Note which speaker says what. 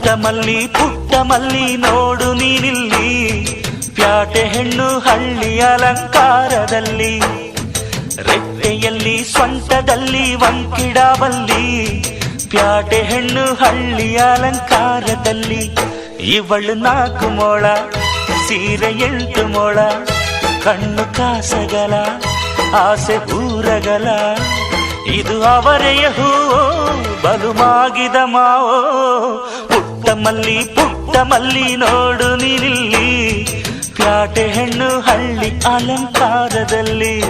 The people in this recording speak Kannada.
Speaker 1: ಪುಟ್ಟ ಮಲ್ಲಿ ಪುಟ್ಟ ಮಲ್ಲಿ ನೋಡು ನೀನಿಲ್ಲಿ. ಪ್ಯಾಟೆ ಹೆಣ್ಣು ಹಳ್ಳಿ ಅಲಂಕಾರದಲ್ಲಿ. ರೆಟ್ಟೆಯಲ್ಲಿ ಸ್ವಂಟದಲ್ಲಿ ವಂಕಿಡಬಲ್ಲಿ ಪ್ಯಾಟೆ ಹೆಣ್ಣು ಹಳ್ಳಿ ಅಲಂಕಾರದಲ್ಲಿ. ಇವಳು ನಾಲ್ಕು ಮೊಳ, ಸೀರೆ ಎಂಟು ಮೊಳ, ಕಣ್ಣು ಕಾಸಗಲ, ಆಸೆ ಊರಗಲ. ಇದು ಅವರೆಯ ಹೂ ಬಲು ಮಾಗಿದ ಮಾವೋ ಮಲ್ಲಿ ಪುಟ್ಟ ಮಲ್ಲಿ ನೋಡು ನೀನಿಲ್ಲಿ. ಪ್ಯಾಟೆ ಹೆಣ್ಣು ಹಳ್ಳಿ ಅಲಂಕಾರದಲ್ಲಿ.